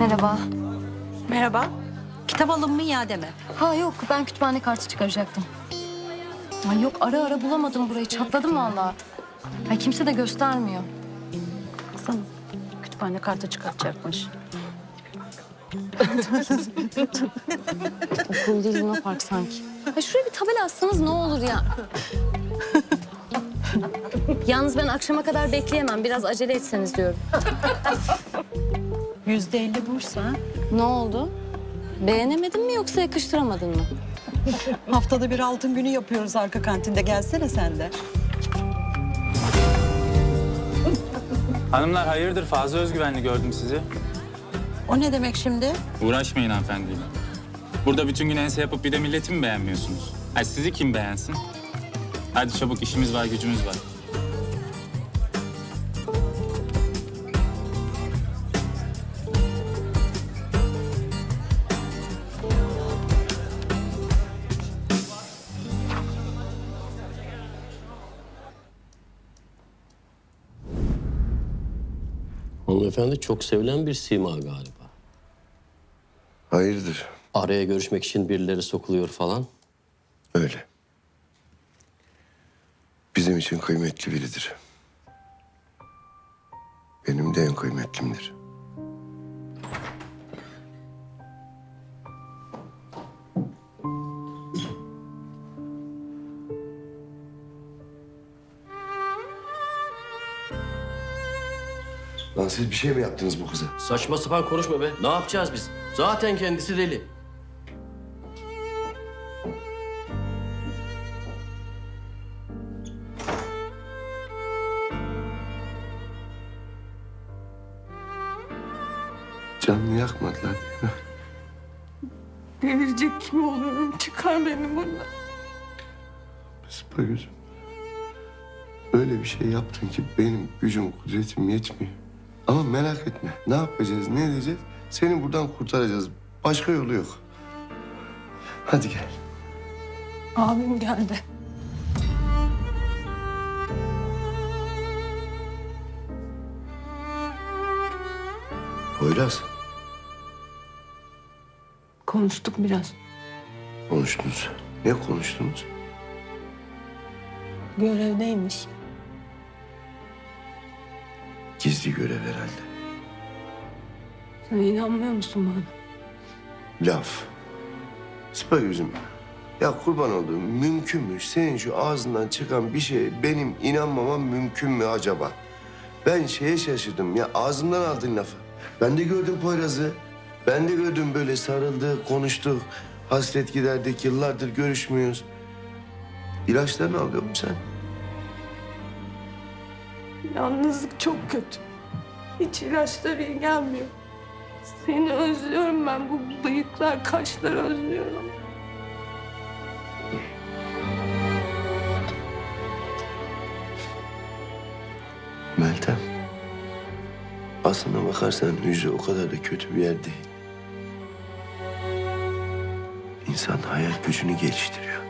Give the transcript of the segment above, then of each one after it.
Merhaba. Merhaba. Kitap alın mı iade mi? Ha yok ben kütüphane kartı çıkaracaktım. Ay yok ara ara bulamadım burayı çatladım vallahi. Ay kimse de göstermiyor. Baksana. Kütüphane kartı çıkartacakmış. Okul değil Luna Park sanki. Ay şuraya bir tabela assanız ne olur ya. Yalnız ben akşama kadar bekleyemem. Biraz acele etseniz diyorum. Yüzde elli bursa. Ne oldu? Beğenemedin mi yoksa yakıştıramadın mı? Haftada bir altın günü yapıyoruz arka kantinde. Gelsene sen de. Hanımlar hayırdır fazla özgüvenli gördüm sizi. O ne demek şimdi? Uğraşmayın hanımefendiyle. Burada bütün gün ense yapıp bir de milleti mi beğenmiyorsunuz? Ay sizi kim beğensin? Hadi çabuk işimiz var gücümüz var. Hanımefendi çok sevilen bir sima galiba. Hayırdır? Araya görüşmek için birileri sokuluyor falan. Öyle. Bizim için kıymetli biridir. Benim de en kıymetlimdir. Siz bir şey mi yaptınız bu kıza? Saçma sapan konuşma be. Ne yapacağız biz? Zaten kendisi deli. Canını yakmadılar değil mi? Delirecek gibi oluyorum. Çıkar beni buradan. Sıpa gözüm. Öyle bir şey yaptın ki benim gücüm, kudretim yetmiyor. Ama merak etme. Ne yapacağız, ne edeceğiz? Seni buradan kurtaracağız. Başka yolu yok. Hadi gel. Abim geldi. Poyraz. Konuştuk biraz. Konuştunuz. Ne konuştunuz? Görevdeymiş. Gizli görev herhalde. Sen inanmıyor musun bana? Laf. Sıpa gözüm. Ya kurban olduğum mümkün mü? Senin şu ağzından çıkan bir şey benim inanmamam mümkün mü acaba? Ben şeye şaşırdım ya ağzımdan aldın lafı. Ben de gördüm Poyraz'ı. Ben de gördüm böyle sarıldı, konuştu. Hasret giderdik, yıllardır görüşmüyoruz. İlaçlarını alıyor musun sen? Yalnızlık çok kötü. Hiç ilaçlar iyi gelmiyor. Seni özlüyorum ben. Bu bıyıklar, kaşları özlüyorum. Meltem. Aslına bakarsan hücre o kadar da kötü bir yer değil. İnsan hayal gücünü geliştiriyor.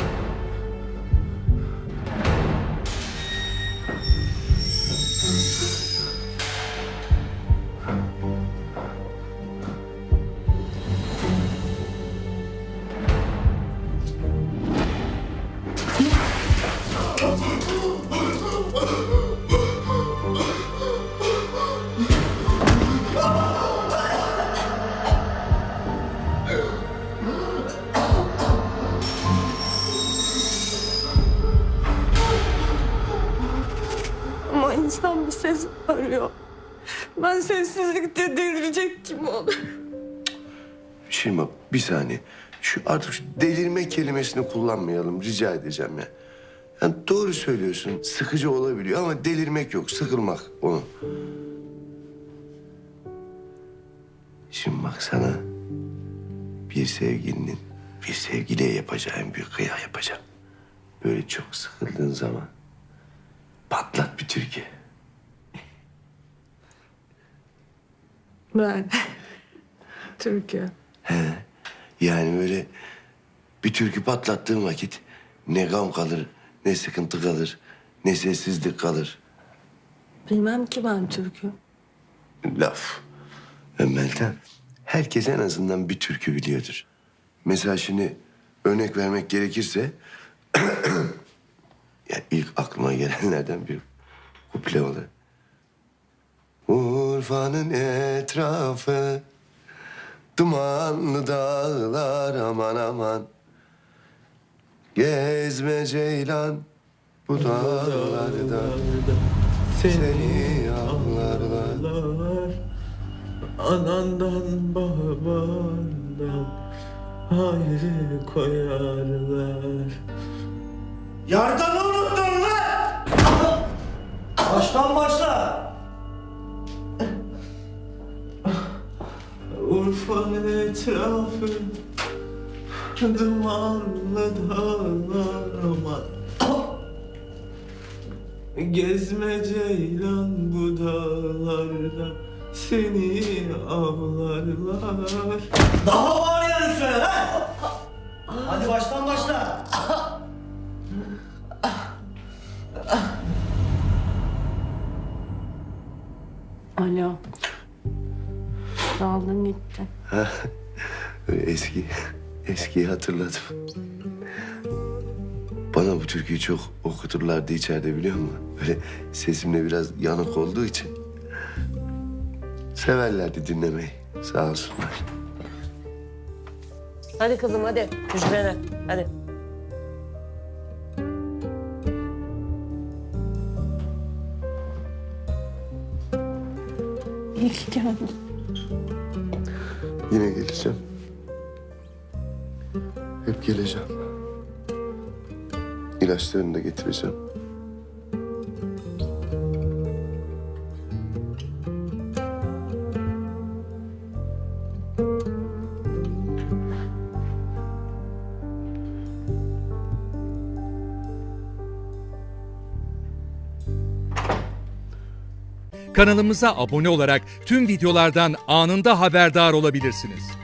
ses arıyor. Ben sessizlikte delirecek gibi oluyorum. Şirma bir saniye. Şu artık şu delirme kelimesini kullanmayalım rica edeceğim ya. Yani doğru söylüyorsun. Sıkıcı olabiliyor ama delirmek yok. Sıkılmak onu. Şimdi bak sana bir sevgilinin bir sevgiliye yapacağım bir kıya yapacağım. Böyle çok sıkıldığın zaman patlat bir türkü. Ben. Türkiye. Yani böyle bir türkü patlattığın vakit Ne gam kalır, ne sıkıntı kalır, ne sessizlik kalır. Bilmem ki ben türkü. Laf. E, Meltem, herkes en azından bir türkü biliyordur. Mesela şimdi örnek vermek gerekirse... ya ilk aklıma gelenlerden bir kuple olur. Urfa'nın etrafı dumanlı dağlar aman aman. Gezme ceylan bu dağlarda seni avlarlar. Anandan babandan ayrı koyarlar. Yardanı unuttun lan! Baştan başla. Etrafı dumanlı dağlar aman. Gezme ceylan bu dağlarda seni avlarlar. Daha var ya üstüne lan! Hadi baştan başla. Alo. Daldın gitti. Eski, eskiyi hatırladım. Bana bu türküyü çok okuturlardı içeride biliyor musun? Böyle sesimle biraz yanık olduğu için. Severlerdi dinlemeyi. Sağ olsunlar. Hadi kızım hadi. Hücrene. Hadi. İyi ki geldin. Yine geleceğim. Hep geleceğim. İlaçlarını da getireceğim. Kanalımıza abone olarak tüm videolardan anında haberdar olabilirsiniz.